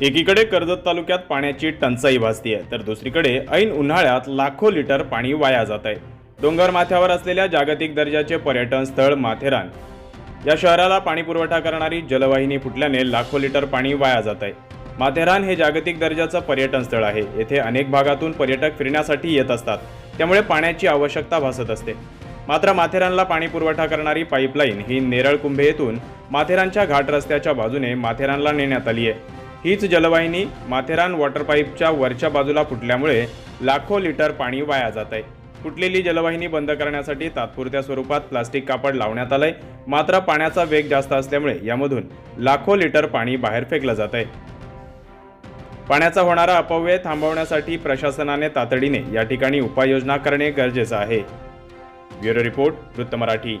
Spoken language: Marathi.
एकीकडे कर्जत तालुक्यात पाण्याची टंचाई भासतीये तर दुसरीकडे ऐन उन्हाळ्यात लाखो लिटर पाणी वाया जात आहे डोंगर माथ्यावर असलेल्या जागतिक दर्जाचे पर्यटन स्थळ माथेरान. या शहराला पाणी पुरवठा करणारी जलवाहिनी फुटल्याने लाखो लिटर पाणी वाया जात आहे माथेरान हे जागतिक दर्जाचं पर्यटन स्थळ आहे. येथे अनेक भागातून पर्यटक फिरण्यासाठी येत असतात. त्यामुळे पाण्याची आवश्यकता भासत असते. मात्र माथेरानला पाणी पुरवठा करणारी पाईपलाईन ही नेरळ कुंभे येथून माथेरानच्या घाट रस्त्याच्या बाजूने माथेरानला नेण्यात आली आहे हीच जलवाहिनी माथेरान वॉटर पाईपच्या वरच्या बाजूला फुटल्यामुळे लाखो लिटर पाणी वाया जात आहे. फुटलेली जलवाहिनी बंद करण्यासाठी तात्पुरत्या स्वरूपात प्लास्टिक कापड लावण्यात आलंय. मात्र पाण्याचा वेग जास्त असल्यामुळे यामधून लाखो लिटर पाणी बाहेर फेकलं जात आहे. पाण्याचा होणारा अपव्यय थांबवण्यासाठी प्रशासनाने तातडीने या ठिकाणी उपाययोजना करणे गरजेचं आहे. ब्युरो रिपोर्ट वृत्त मराठी.